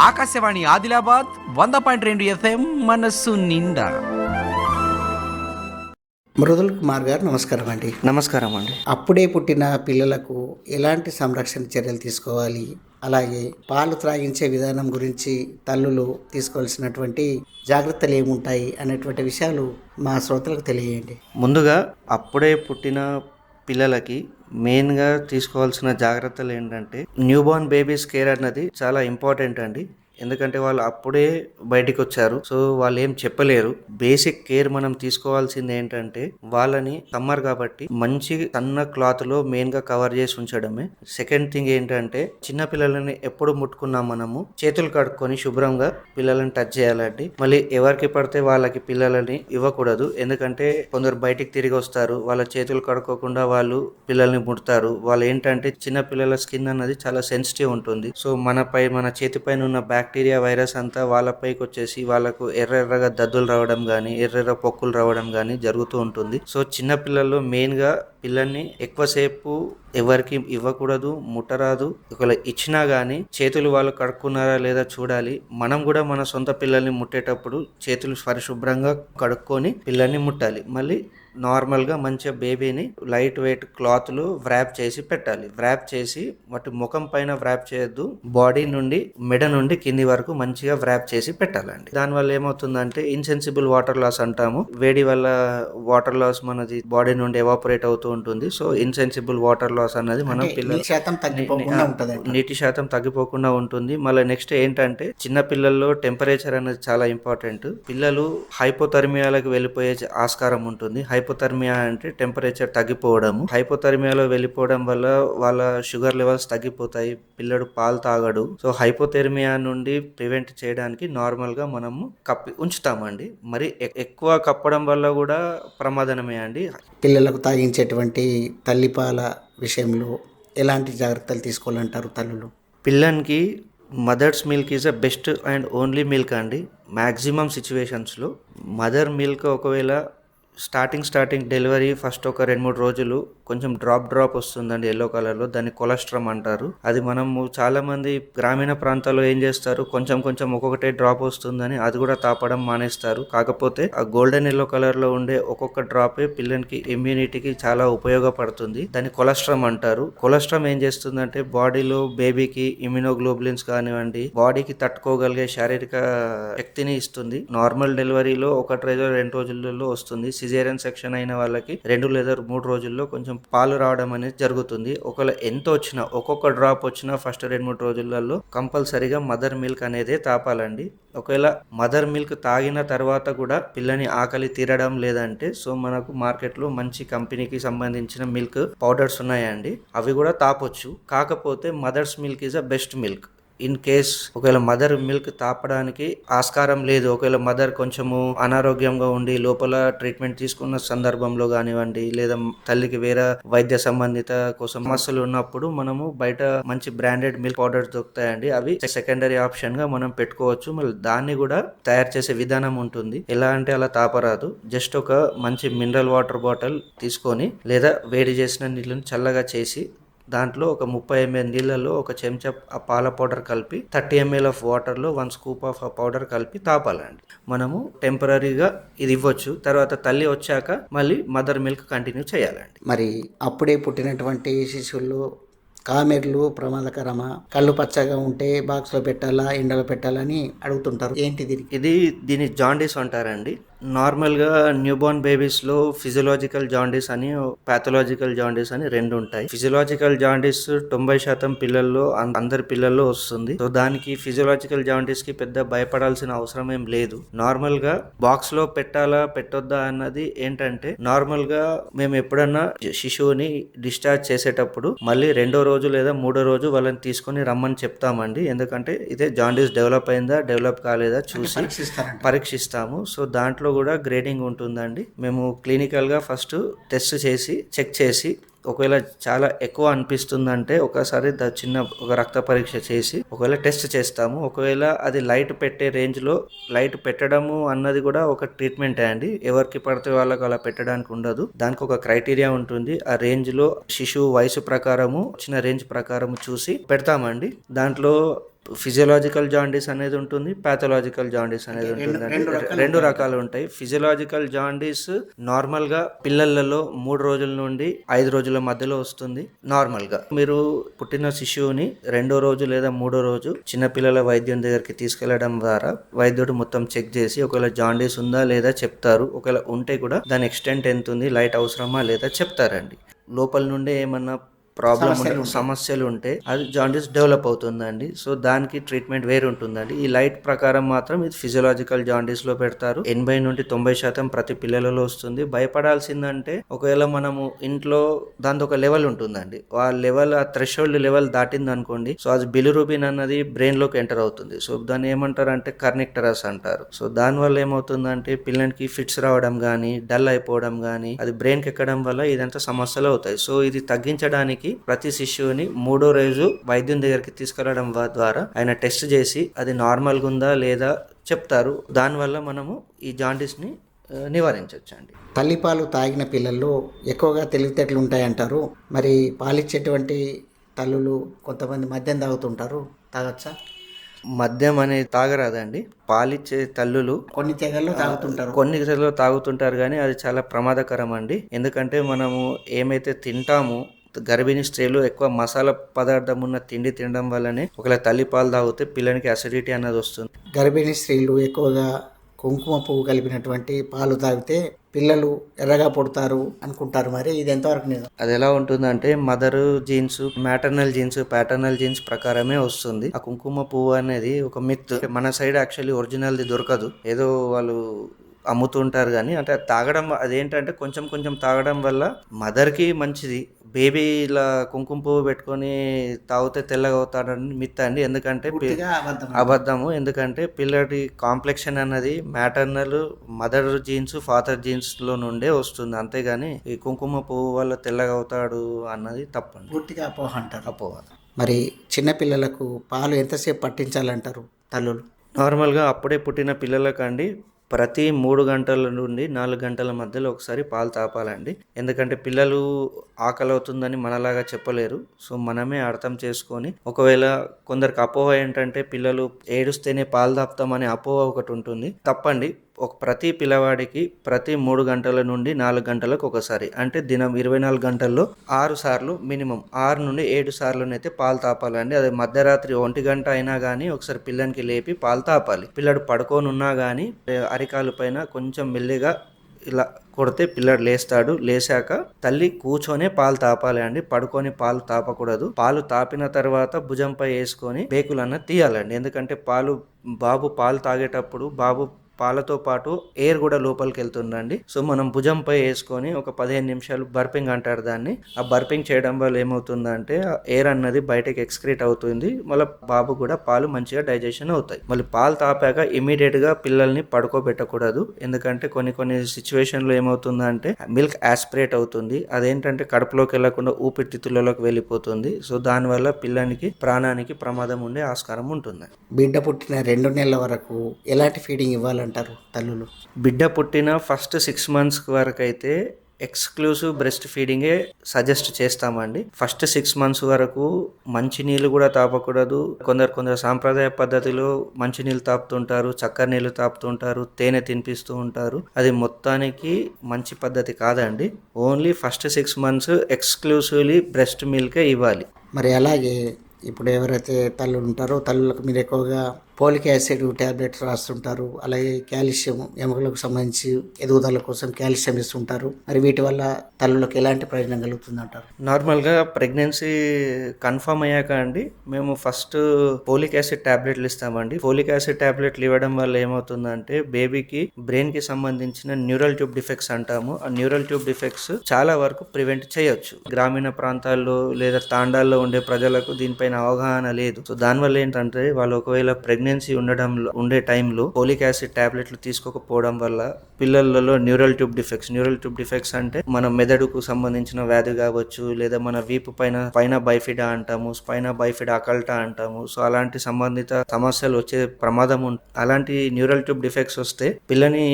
ఆకాశవాణి ఆదిలాబాద్ వంద పాయింట్ రెండు ఎఫ్ఎం మనస్సు నిండా. మృదుల్ కుమార్ గారు నమస్కారం అండి. నమస్కారం అండి. అప్పుడే పుట్టిన పిల్లలకు ఎలాంటి సంరక్షణ చర్యలు తీసుకోవాలి? అలాగే పాలు త్రాగించే విధానం గురించి తల్లులు తీసుకోవాల్సినటువంటి జాగ్రత్తలు ఏముంటాయి అనేటువంటి విషయాలు మా శ్రోతలకు తెలియజేయండి. ముందుగా అప్పుడే పుట్టిన పిల్లలకి మెయిన్గా తీసుకోవాల్సిన జాగ్రత్తలు ఏంటంటే న్యూ బోర్న్ బేబీస్ కేర్ అన్నది చాలా ఇంపార్టెంట్ అండి. ఎందుకంటే వాళ్ళు అప్పుడే బయటికి వచ్చారు సో వాళ్ళు ఏం చెప్పలేరు. బేసిక్ కేర్ మనం తీసుకోవాల్సింది ఏంటంటే వాళ్ళని సమ్మర్ కాబట్టి మంచి సన్న క్లాత్లో మెయిన్గా కవర్ చేసి ఉంచడమే. సెకండ్ థింగ్ ఏంటంటే చిన్న పిల్లలని ఎప్పుడు ముట్టుకున్నాం మనము చేతులు కడుక్కొని శుభ్రంగా పిల్లలని టచ్ చేయాలండి. మళ్ళీ ఎవరికి పడితే వాళ్ళకి పిల్లలని ఇవ్వకూడదు. ఎందుకంటే కొందరు బయటికి తిరిగి వస్తారు వాళ్ళ చేతులు కడుక్కోకుండా వాళ్ళు పిల్లల్ని ముడతారు. వాళ్ళు ఏంటంటే చిన్న పిల్లల స్కిన్ అన్నది చాలా సెన్సిటివ్ ఉంటుంది. సో మనపై మన చేతిపైన ఉన్న బ్యాక్ బ్యాక్టీరియా వైరస్ అంతా వాళ్ళపైకి వచ్చేసి వాళ్ళకు ఎర్ర ఎర్రగా దద్దులు రావడం కానీ ఎర్రెర్ర పొక్కులు రావడం కానీ జరుగుతూ ఉంటుంది. సో చిన్న పిల్లల్లో మెయిన్గా పిల్లల్ని ఎక్కువసేపు ఎవరికి ఇవ్వకూడదు ముట్టరాదు. ఒకవేళ ఇచ్చినా కానీ చేతులు వాళ్ళు కడుక్కున్నారా లేదా చూడాలి. మనం కూడా మన సొంత పిల్లల్ని ముట్టేటప్పుడు చేతులు పరిశుభ్రంగా కడుక్కొని పిల్లల్ని ముట్టాలి. మళ్ళీ నార్మల్గా మంచిగా బేబీని లైట్ వెయిట్ క్లాత్లు వ్రాప్ చేసి పెట్టాలి. వ్రాప్ చేసి వాటి ముఖం పైన వ్రాప్ చేయొద్దు. బాడీ నుండి మెడ నుండి కింది వరకు మంచిగా వ్రాప్ చేసి పెట్టాలండి. దానివల్ల ఏమవుతుందంటే ఇన్సెన్సిబుల్ వాటర్ లాస్ అంటాము. వేడి వల్ల వాటర్ లాస్ మనది బాడీ నుండి ఎవాపరేట్ అవుతూ ఉంటుంది. సో ఇన్సెన్సిబుల్ వాటర్ లాస్ అన్నది మనం పిల్లలు శాతం తగ్గిపోకుండా నీటి శాతం తగ్గిపోకుండా ఉంటుంది. మళ్ళీ నెక్స్ట్ ఏంటంటే చిన్న పిల్లల్లో టెంపరేచర్ అనేది చాలా ఇంపార్టెంట్. పిల్లలు హైపోథర్మియాలకు వెళ్ళిపోయే ఆస్కారం ఉంటుంది. హైపోథర్మియా అంటే టెంపరేచర్ తగ్గిపోవడము. హైపోథర్మియాలో వెళ్ళిపోవడం వల్ల వాళ్ళ షుగర్ లెవెల్స్ తగ్గిపోతాయి పిల్లడు పాలు తాగడు. సో హైపోథెర్మియా నుండి ప్రివెంట్ చేయడానికి నార్మల్గా మనము కప్పి ఉంచుతామండి. మరి ఎక్కువ కప్పడం వల్ల కూడా ప్రమాదనమే అండి. పిల్లలకు తాగించేటువంటి తల్లిపాల విషయంలో ఎలాంటి జాగ్రత్తలు తీసుకోవాలంటారు తల్లులు? పిల్లనికి mothers milk is a best and only milk అండి. మ్యాక్సిమం సిచ్యువేషన్స్లో మదర్ మిల్క్ ఒకవేళ స్టార్టింగ్ స్టార్టింగ్ డెలివరీ ఫస్ట్ ఒక రెండు మూడు రోజులు కొంచెం డ్రాప్ డ్రాప్ వస్తుందండి ఎల్లో కలర్లో దాన్ని కొలెస్ట్రమ్ అంటారు. అది మనము చాలామంది గ్రామీణ ప్రాంతాల్లో ఏం చేస్తారు? కొంచెం కొంచెం ఒక్కొక్కటే డ్రాప్ వస్తుందని అది కూడా తాపడం మానేస్తారు. కాకపోతే ఆ గోల్డెన్ ఎల్లో కలర్లో ఉండే ఒక్కొక్క డ్రాపే పిల్లలకి ఇమ్యూనిటీకి చాలా ఉపయోగపడుతుంది. దాన్ని కొలెస్ట్రమ్ అంటారు. కొలెస్ట్రమ్ ఏం చేస్తుందంటే బాడీలో బేబీకి ఇమ్యూనోగ్లోబులిన్స్ కానివ్వండి బాడీకి తట్టుకోగలిగే శారీరక శక్తిని ఇస్తుంది. నార్మల్ డెలివరీలో ఒకటి రోజు రెండు రోజులలో వస్తుంది. సిజేరియన్ సెక్షన్ అయిన వాళ్ళకి రెండు లేదా మూడు రోజుల్లో కొంచెం పాలు రావడం అనేది జరుగుతుంది. ఒకవేళ ఎంత వచ్చినా ఒక్కొక్క డ్రాప్ వచ్చినా ఫస్ట్ రెండు మూడు రోజులలో కంపల్సరీగా మదర్ మిల్క్ అనేది తాపాలండి. ఒకవేళ మదర్ మిల్క్ తాగిన తర్వాత కూడా పిల్లని ఆకలి తీరడం లేదంటే సో మనకు మార్కెట్లో మంచి కంపెనీకి సంబంధించిన మిల్క్ పౌడర్స్ ఉన్నాయండి. అవి కూడా తాపొచ్చు. కాకపోతే mother's milk is a best milk in case ఒకవేళ మదర్ మిల్క్ తాపడానికి ఆస్కారం లేదు ఒకవేళ మదర్ కొంచెము అనారోగ్యంగా ఉండి లోపల ట్రీట్మెంట్ తీసుకున్న సందర్భంలో కానివ్వండి లేదా తల్లికి వేరే వైద్య సంబంధిత కోసం సమస్యలు ఉన్నప్పుడు మనము బయట మంచి బ్రాండెడ్ మిల్క్ పౌడర్స్ దొరుకుతాయండి. అవి సెకండరీ ఆప్షన్గా మనం పెట్టుకోవచ్చు. మళ్ళీ దాన్ని కూడా తయారు చేసే విధానం ఉంటుంది. ఎలా అంటే అలా తాపరాదు. జస్ట్ ఒక మంచి మినరల్ వాటర్ బాటిల్ తీసుకొని లేదా వేడి చేసిన నీళ్ళని చల్లగా చేసి దాంట్లో ఒక ముప్పై ఎంఎల్ నీళ్ళలో ఒక చెంచా ఆ పాల పౌడర్ కలిపి థర్టీ ఎంఎల్ ఆఫ్ వాటర్లో వన్ స్కూప్ ఆఫ్ ఆ పౌడర్ కలిపి తాపాలండి. మనము టెంపరీగా ఇది ఇవ్వచ్చు. తర్వాత తల్లి వచ్చాక మళ్ళీ మదర్ మిల్క్ కంటిన్యూ చేయాలండి. మరి అప్పుడే పుట్టినటువంటి శిశువులు కామెర్లు ప్రమాదకరమా? కళ్ళు పచ్చగా ఉంటే బాక్స్లో పెట్టాలా ఎండలో పెట్టాలని అడుగుతుంటారు. ఏంటి దీనికి? ఇది దీని జాండీస్ అంటారండి. నార్మల్గా న్యూబోర్న్ బేబీస్లో ఫిజియలాజికల్ జాండీస్ అని పాథలాజికల్ జాండీస్ అని రెండు ఉంటాయి. ఫిజియలాజికల్ జాండీస్ తొంభై శాతం పిల్లల్లో అందరి పిల్లల్లో వస్తుంది. సో దానికి ఫిజియలాజికల్ జాండీస్కి పెద్ద భయపడాల్సిన అవసరం ఏం లేదు. నార్మల్గా బాక్స్లో పెట్టాలా పెట్టొద్దా అన్నది ఏంటంటే నార్మల్గా మేము ఎప్పుడన్నా శిశువుని డిశ్చార్జ్ చేసేటప్పుడు మళ్ళీ రెండో రోజు లేదా మూడో రోజు వాళ్ళని తీసుకొని రమ్మని చెప్తామండి. ఎందుకంటే ఇదే జాండీస్ డెవలప్ అయిందా డెవలప్ కాలేదా చూసి పరీక్షిస్తాము. సో దాంట్లో కూడా గ్రేడింగ్ ఉంటుందండి. మేము క్లినికల్గా ఫస్ట్ టెస్ట్ చేసి చెక్ చేసి ఒకవేళ చాలా ఎక్కువ అనిపిస్తుందంటే ఒకసారి ద- చిన్న ఒక రక్త పరీక్ష చేసి ఒకవేళ టెస్ట్ చేస్తాము. ఒకవేళ అది లైట్ పెట్టే రేంజ్లో లైట్ పెట్టడము అన్నది కూడా ఒక ట్రీట్మెంటే అండి. ఎవరికి పడితే వాళ్ళకి అలా పెట్టడానికి ఉండదు. దానికి ఒక క్రైటీరియా ఉంటుంది. ఆ రేంజ్లో శిశువు వయసు ప్రకారము చిన్న రేంజ్ ప్రకారము చూసి పెడతామండి. దాంట్లో ఫిజియలాజికల్ జాండీస్ అనేది ఉంటుంది పాథలాజికల్ జాండీస్ అనేది ఉంటుంది. రెండు రకాలు ఉంటాయి. ఫిజియలాజికల్ జాండీస్ నార్మల్గా పిల్లలలో మూడు రోజుల నుండి ఐదు రోజుల మధ్యలో వస్తుంది నార్మల్గా మీరు పుట్టిన శిశువుని రెండో రోజు లేదా మూడో రోజు చిన్న పిల్లల వైద్యం దగ్గరికి తీసుకెళ్ళడం ద్వారా వైద్యుడు మొత్తం చెక్ చేసి ఒకవేళ జాండీస్ ఉందా లేదా చెప్తారు. ఒకవేళ ఉంటే కూడా దాని ఎక్స్టెంట్ ఎంత ఉంది లైట్ అవసరమా లేదా చెప్తారండి. లోపల నుండి ఏమన్నా ప్రాబ్లం సమస్యలు ఉంటే అది జాండీస్ డెవలప్ అవుతుందండి. సో దానికి ట్రీట్మెంట్ వేరు ఉంటుందండి. ఈ లైట్ ప్రకారం మాత్రం ఇది ఫిజియలాజికల్ జాండీస్లో పెడతారు. ఎనభై నుండి తొంభై శాతం ప్రతి పిల్లలలో వస్తుంది. భయపడాల్సిందంటే ఒకవేళ మనము ఇంట్లో దాని ఒక లెవెల్ ఉంటుందండి. ఆ లెవెల్ ఆ థ్రెషోల్డ్ లెవెల్ దాటింది అనుకోండి సో అది బిలిరూబిన్ అన్నది బ్రెయిన్లోకి ఎంటర్ అవుతుంది. సో దాన్ని ఏమంటారు అంటే కర్నిక్టరస్ అంటారు. సో దాని వల్ల ఏమవుతుందంటే పిల్లలకి ఫిట్స్ రావడం కానీ డల్ అయిపోవడం కానీ అది బ్రెయిన్కి ఎక్కడం వల్ల ఇదంతా సమస్యలు అవుతాయి. సో ఇది తగ్గించడానికి ప్రతి శిశువుని మూడో రోజు వైద్యం దగ్గరికి తీసుకెళ్ళడం ద్వారా ఆయన టెస్ట్ చేసి అది నార్మల్గా ఉందా లేదా చెప్తారు. దానివల్ల మనము ఈ జాండీస్ని ఆ, నివారించవచ్చండి. తల్లిపాలు తాగిన పిల్లల్లో ఎక్కువగా తెలివితేటలు ఉంటాయంటారు. మరి పాలిచ్చేటువంటి తల్లులు కొంతమంది మద్యం తాగుతుంటారు. తాగొచ్చా? మద్యం అనేది తాగరాదండి. పాలిచ్చే తల్లులు కొన్ని తెగల్లో తాగుతుంటారు. కొన్ని దిశలో తాగుతుంటారు కానీ అది చాలా ప్రమాదకరం అండి ఎందుకంటే మనము ఏమైతే తింటామో గర్భిణీ స్త్రీలు ఎక్కువ మసాలా పదార్థం ఉన్న తిండి తినడం వల్లనే ఒకవేళ తల్లి పాలు తాగితే పిల్లనికి అసిడిటీ అన్నది వస్తుంది. గర్భిణీ స్త్రీలు ఎక్కువగా కుంకుమ పువ్వు కలిపినటువంటి పాలు తాగితే పిల్లలు ఎర్రగా పుడతారు అనుకుంటారు మరి. ఇది ఎంతవరకు నిజం? అది ఎలా ఉంటుందంటే mother genes maternal genes paternal genes ప్రకారమే వస్తుంది. ఆ కుంకుమ పువ్వు అనేది ఒక మిత్ మన సైడ్ యాక్చువల్లీ ఒరిజినల్ది దొరకదు. ఏదో వాళ్ళు అమ్ముతుంటారు కానీ అంటే తాగడం అదేంటంటే కొంచెం కొంచెం తాగడం వల్ల మదర్కి మంచిది. బేబీ ఇలా కుంకుమ పువ్వు పెట్టుకొని తాగితే తెల్లగా అవుతాడని మిత్ అండి. ఎందుకంటే అబద్ధము. ఎందుకంటే పిల్లడి కాంప్లెక్షన్ అన్నది మ్యాటర్నల్ మదర్ జీన్స్ ఫాదర్ జీన్స్లో నుండే వస్తుంది. అంతేగాని ఈ కుంకుమ పువ్వు వల్ల తెల్లగా అవుతాడు అన్నది తప్పండి. పూర్తిగా అపోహ అంటారు. అపోవాదు మరి చిన్నపిల్లలకు పాలు ఎంతసేపు పట్టించాలంటారు తల్లులు? నార్మల్గా అప్పుడే పుట్టిన పిల్లలకండి ప్రతి మూడు గంటల నుండి నాలుగు గంటల మధ్యలో ఒకసారి పాలు తాపాలండి. ఎందుకంటే పిల్లలు ఆకలి అవుతుందని మనలాగా చెప్పలేరు. సో మనమే అర్థం చేసుకొని ఒకవేళ కొందరికి అపోహ ఏంటంటే పిల్లలు ఏడుస్తేనే పాలు తాపుతామనే అపోహ ఒకటి ఉంటుంది. తప్పండి. ఒక ప్రతి పిల్లవాడికి ప్రతి మూడు గంటల నుండి నాలుగు గంటలకు ఒకసారి. అంటే దినం ఇరవై నాలుగు గంటల్లో ఆరు సార్లు మినిమం ఆరు నుండి ఏడు సార్లునైతే పాలు తాపాలండి. అది మధ్యరాత్రి ఒంటి గంట అయినా కానీ ఒకసారి పిల్లనికి లేపి పాలు తాపాలి. పిల్లడు పడుకోనున్నా కానీ అరికాలు పైన కొంచెం మెల్లిగా ఇలా కొడితే పిల్లడు లేస్తాడు. లేచాక తల్లి కూర్చొనే పాలు తాపాలి అండి. పడుకొని పాలు తాపకూడదు. పాలు తాపిన తర్వాత భుజంపై వేసుకొని బేకులన్న తీయాలండి. ఎందుకంటే పాలు బాబు పాలు తాగేటప్పుడు బాబు పాలతో పాటు ఎయిర్ కూడా లోపలికి వెళ్తుందండి. సో మనం భుజంపై వేసుకొని ఒక పదిహేను నిమిషాలు బర్పింగ్ అంటారు దాన్ని. ఆ బర్పింగ్ చేయడం వల్ల ఏమవుతుందంటే ఆ ఎయిర్ అన్నది బయటకి ఎక్స్క్రీట్ అవుతుంది. మళ్ళీ బాబు కూడా పాలు మంచిగా డైజెషన్ అవుతాయి. మళ్ళీ పాలు తాపాక ఇమీడియట్గా పిల్లల్ని పడుకోబెట్టకూడదు. ఎందుకంటే కొన్ని కొన్ని సిచ్యువేషన్లో ఏమవుతుందంటే మిల్క్ ఆస్పిరేట్ అవుతుంది. అదేంటంటే కడుపులోకి వెళ్ళకుండా ఊపిరితిత్తులలోకి వెళ్ళిపోతుంది. సో దానివల్ల పిల్లానికి ప్రాణానికి ప్రమాదం ఉండే ఆస్కారం ఉంటుంది. బిడ్డ పుట్టిన రెండు నెలల వరకు ఎలాంటి ఫీడింగ్ ఇవ్వాలంటే ఇవ్వాలంటారు తల్లులు. బిడ్డ పుట్టిన ఫస్ట్ సిక్స్ మంత్స్ వరకు అయితే ఎక్స్క్లూసివ్ బ్రెస్ట్ ఫీడింగే సజెస్ట్ చేస్తామండి. ఫస్ట్ సిక్స్ మంత్స్ వరకు మంచినీళ్ళు కూడా తాపకూడదు. కొందరు కొందరు సాంప్రదాయ పద్ధతిలో మంచినీళ్ళు తాపుతుంటారు చక్కెర నీళ్ళు తాపుతుంటారు తేనె తినిపిస్తూ ఉంటారు. అది మొత్తానికి మంచి పద్ధతి కాదండి. Only first six months exclusively breast మిల్కే ఇవ్వాలి. మరి అలాగే ఇప్పుడు ఎవరైతే తల్లులు ఉంటారో తల్లులకు మీరు ఎక్కువగా పోలిక్ యాసిడ్ ట్యాబ్లెట్స్ రాస్తుంటారు అలాగే కాల్షియం ఎముకలకు సంబంధించి ఎదుగుదల కోసం కాల్షియం ఇస్తుంటారు. మరి వీటి వల్ల తల్లులకు ఎలాంటి ప్రయోజనం కలుగుతుందంటారు నార్మల్గా ప్రెగ్నెన్సీ కన్ఫర్మ్ అయ్యాక అండి మేము ఫస్ట్ పోలిక్ యాసిడ్ టాబ్లెట్లు ఇస్తామండి. పోలిక్ యాసిడ్ టాబ్లెట్లు ఇవ్వడం వల్ల ఏమవుతుందంటే బేబీకి బ్రెయిన్కి సంబంధించిన న్యూరల్ ట్యూబ్ డిఫెక్ట్స్ అంటాము. ఆ న్యూరల్ ట్యూబ్ డిఫెక్ట్స్ చాలా వరకు ప్రివెంట్ చేయొచ్చు. గ్రామీణ ప్రాంతాల్లో లేదా తాండాల్లో ఉండే ప్రజలకు దీనిపైన అవగాహన లేదు. సో దానివల్ల ఏంటంటే వాళ్ళు ఒకవేళ ప్రెగ్నెన్సీ ఉండడంలో ఉండే టైంలో పోలిక్ యాసిడ్ టాబ్లెట్లు తీసుకోకపోవడం వల్ల పిల్లలలో neural tube defects neural tube defects అంటే మన మెదడుకు సంబంధించిన వ్యాధి కావచ్చు లేదా మన వీపు పైన పైన బైఫిడా అంటాము స్పైన బైఫిడా అకల్టా అంటాము. సో అలాంటి సంబంధిత సమస్యలు వచ్చే ప్రమాదం అలాంటి న్యూరల్ ట్యూబ్ డిఫెక్ట్స్ వస్తే పిల్లని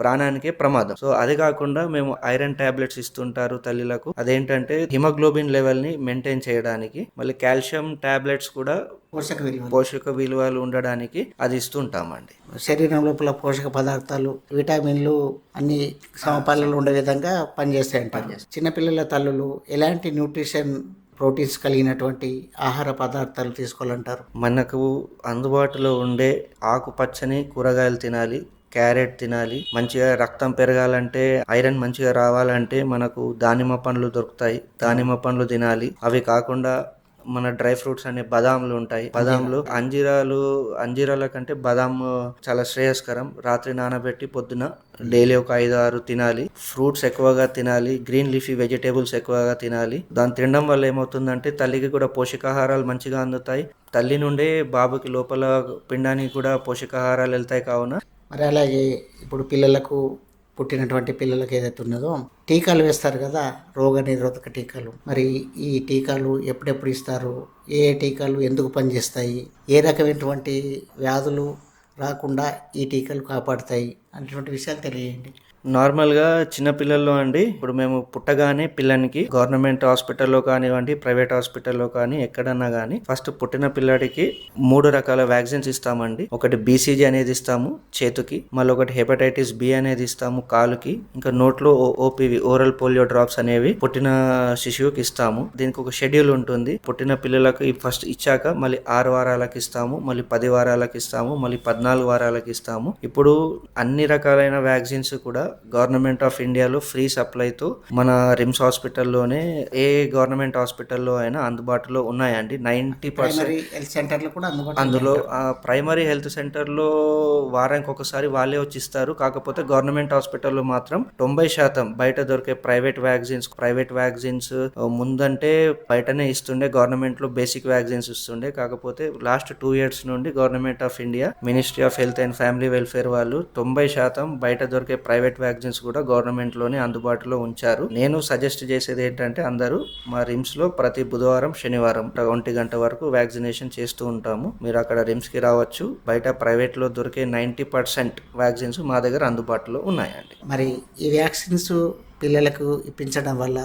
ప్రాణానికే ప్రమాదం. సో అది కాకుండా మేము ఐరన్ టాబ్లెట్స్ ఇస్తుంటారు తల్లిలకు. అదేంటంటే హిమోగ్లోబిన్ లెవెల్ని మెయింటైన్ చేయడానికి మళ్ళీ కాల్షియం టాబ్లెట్స్ కూడా పోషక విలువ పోషక విలువలు ఉండడానికి అది ఇస్తుంటామండి. శరీరం లోపల పోషక పదార్థాలు విటామిన్లు అన్ని సమపాలలో ఉండే విధంగా పనిచేస్తాయి అంటారు. చిన్నపిల్లల తల్లులు ఎలాంటి న్యూట్రిషన్ ప్రోటీన్స్ కలిగినటువంటి ఆహార పదార్థాలు తీసుకోవాలంటారు? మనకు అందుబాటులో ఉండే ఆకుపచ్చని కూరగాయలు తినాలి క్యారెట్ తినాలి. మంచిగా రక్తం పెరగాలంటే ఐరన్ మంచిగా రావాలంటే మనకు దానిమ్మ పండ్లు దొరుకుతాయి. దానిమ్మ పండ్లు తినాలి. అవి కాకుండా మన డ్రై ఫ్రూట్స్ అనే బదాంలు ఉంటాయి. బదాంలు అంజీరాలు అంజీరాల కంటే బదాం చాలా శ్రేయస్కరం. రాత్రి నానబెట్టి పొద్దున డైలీ ఒక ఐదు ఆరు తినాలి. ఫ్రూట్స్ ఎక్కువగా తినాలి. గ్రీన్ లీఫీ వెజిటేబుల్స్ ఎక్కువగా తినాలి. దాన్ని తినడం వల్ల ఏమవుతుందంటే తల్లికి కూడా పోషకాహారాలు మంచిగా అందుతాయి. తల్లి నుండే బాబుకి లోపల పిండానికి కూడా పోషకాహారాలు వెళ్తాయి కావున మరి అలాగే ఇప్పుడు పిల్లలకు పుట్టినటువంటి పిల్లలకు ఏదైతే ఉన్నదో టీకాలు వేస్తారు కదా రోగ నిరోధక టీకాలు. మరి ఈ టీకాలు ఎప్పుడెప్పుడు ఇస్తారు? ఏ ఏ టీకాలు ఎందుకు పనిచేస్తాయి? ఏ రకమైనటువంటి వ్యాధులు రాకుండా ఈ టీకాలు కాపాడుతాయి? అనేటువంటి విషయాలు తెలియజేయండి నార్మల్గా చిన్నపిల్లల్లో అండి ఇప్పుడు మేము పుట్టగానే పిల్లనికి గవర్నమెంట్ హాస్పిటల్లో కానివ్వండి ప్రైవేట్ హాస్పిటల్లో కానీ ఎక్కడన్నా కానీ ఫస్ట్ పుట్టిన పిల్లడికి మూడు రకాల వ్యాక్సిన్స్ ఇస్తామండి. ఒకటి బీసీజీ అనేది ఇస్తాము చేతుకి. మళ్ళీ ఒకటి హెపటైటిస్ బి అనేది ఇస్తాము కాలుకి. ఇంకా నోట్లో ఓపీవి ఓరల్ పోలియో డ్రాప్స్ అనేవి పుట్టిన శిశువుకి ఇస్తాము. దీనికి ఒక షెడ్యూల్ ఉంటుంది. పుట్టిన పిల్లలకు ఫస్ట్ ఇచ్చాక మళ్ళీ ఆరు వారాలకు ఇస్తాము మళ్ళీ పది వారాలకు ఇస్తాము మళ్ళీ పద్నాలుగు వారాలకు ఇస్తాము. ఇప్పుడు అన్ని రకాలైన వ్యాక్సిన్స్ కూడా గవర్నమెంట్ ఆఫ్ ఇండియాలో ఫ్రీ సప్లైతో మన రిమ్స్ హాస్పిటల్లోనే ఏ గవర్నమెంట్ హాస్పిటల్లో అయినా అందుబాటులో ఉన్నాయండి. నైంటీ పర్సెంట్ సెంటర్లు కూడా అందులో ప్రైమరీ హెల్త్ సెంటర్లో వారానికి ఒకసారి వాళ్ళే వచ్చి ఇస్తారు. కాకపోతే గవర్నమెంట్ హాస్పిటల్లో మాత్రం తొంభై శాతం బయట దొరికే ప్రైవేట్ వ్యాక్సిన్స్ ప్రైవేట్ వ్యాక్సిన్స్ ముందంటే బయటనే ఇస్తుండే గవర్నమెంట్లో బేసిక్ వ్యాక్సిన్స్ ఇస్తుండే. కాకపోతే లాస్ట్ టూ ఇయర్స్ నుండి government of India ministry of health and family welfare వాళ్ళు తొంభై శాతం బయట దొరికే ప్రైవేట్ వ్యాక్సిన్స్ కూడా గవర్నమెంట్లోనే అందుబాటులో ఉంచారు. నేను సజెస్ట్ చేసేది ఏంటంటే అందరూ మా రిమ్స్లో ప్రతి బుధవారం శనివారం ఒంటి గంట వరకు వ్యాక్సినేషన్ చేస్తూ ఉంటాము. మీరు అక్కడ రిమ్స్కి రావచ్చు. బయట ప్రైవేట్లో దొరికే నైంటీ పర్సెంట్ వ్యాక్సిన్స్ మా దగ్గర అందుబాటులో ఉన్నాయండి. మరి ఈ వ్యాక్సిన్స్ పిల్లలకు ఇప్పించడం వల్ల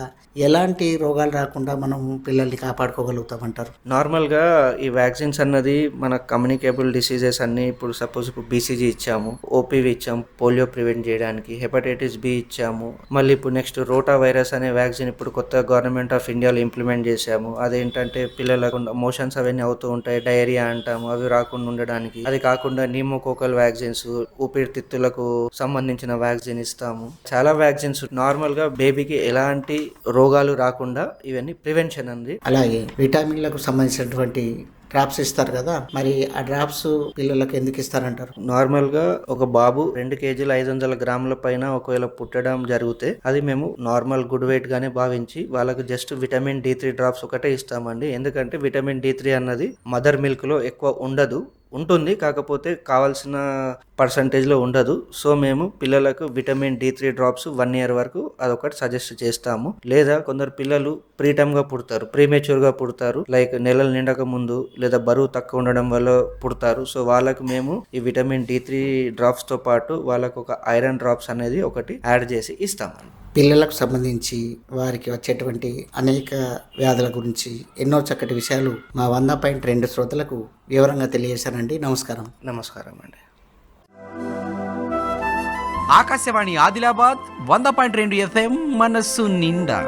ఎలాంటి రోగాలు రాకుండా మనం పిల్లల్ని కాపాడుకోగలుగుతామంటారు? నార్మల్గా ఈ వ్యాక్సిన్స్ అన్నది మన కమ్యూనికేబుల్ డిసీజెస్ అన్ని ఇప్పుడు సపోజ్ ఇప్పుడు బీసీజీ ఇచ్చాము ఓపీవి ఇచ్చాము పోలియో ప్రివెంట్ చేయడానికి హెపటైటిస్ బి ఇచ్చాము మళ్ళీ ఇప్పుడు నెక్స్ట్ రోటా వైరస్ అనే వ్యాక్సిన్ ఇప్పుడు కొత్త గవర్నమెంట్ ఆఫ్ ఇండియాలో ఇంప్లిమెంట్ చేశాము. అదేంటంటే పిల్లలకు మోషన్స్ అవన్నీ అవుతూ ఉంటాయి డయేరియా అంటాము అవి రాకుండా ఉండడానికి. అది కాకుండా నీమోకోకల్ వ్యాక్సిన్స్ ఊపిరితిత్తులకు సంబంధించిన వ్యాక్సిన్ ఇస్తాము. చాలా వ్యాక్సిన్స్ నార్మల్ గా బేబీకి ఎలాంటి రోగాలు రాకుండా ఇవన్నీ ప్రివెన్షన్ అంది. అలాగే విటామిన్లకు సంబంధించినటువంటి డ్రాప్స్ ఇస్తారు కదా మరి ఆ డ్రాప్స్ పిల్లలకు ఎందుకు ఇస్తారంటారు? నార్మల్గా ఒక బాబు రెండు కేజీల ఐదు వందల గ్రాముల పైన ఒకవేళ పుట్టడం జరిగితే అది మేము నార్మల్ గుడ్ వెయిట్ గానే భావించి వాళ్ళకు just vitamin D three drops ఒకటే ఇస్తామండి. ఎందుకంటే విటమిన్ డి త్రీ అన్నది మదర్ మిల్క్లో ఎక్కువ ఉండదు. ఉంటుంది కాకపోతే కావాల్సిన పర్సంటేజ్లో ఉండదు. సో మేము పిల్లలకు vitamin D three drops one year వరకు అదొకటి సజెస్ట్ చేస్తాము. లేదా కొందరు పిల్లలు ప్రీటమ్గా పుడతారు ప్రీమేచ్యూర్గా పుడతారు. లైక్ నెలలు నిండక ముందు లేదా బరువు తక్కువ ఉండడం వల్ల పుడతారు. సో వాళ్ళకు మేము ఈ విటమిన్ డి త్రీ డ్రాప్స్తో పాటు వాళ్ళకు ఒక ఐరన్ డ్రాప్స్ అనేది ఒకటి యాడ్ చేసి ఇస్తామండి. పిల్లలకు సంబంధించి వారికి వచ్చేటువంటి అనేక వ్యాధుల గురించి ఎన్నో చక్కటి విషయాలు మా వంద పాయింట్ రెండు శ్రోతలకు వివరంగా తెలియజేశానండి. నమస్కారం. నమస్కారం అండి. ఆకాశవాణి ఆదిలాబాద్ వంద పాయింట్ రెండు ఎఫ్ఎం మనస్సు నిండా.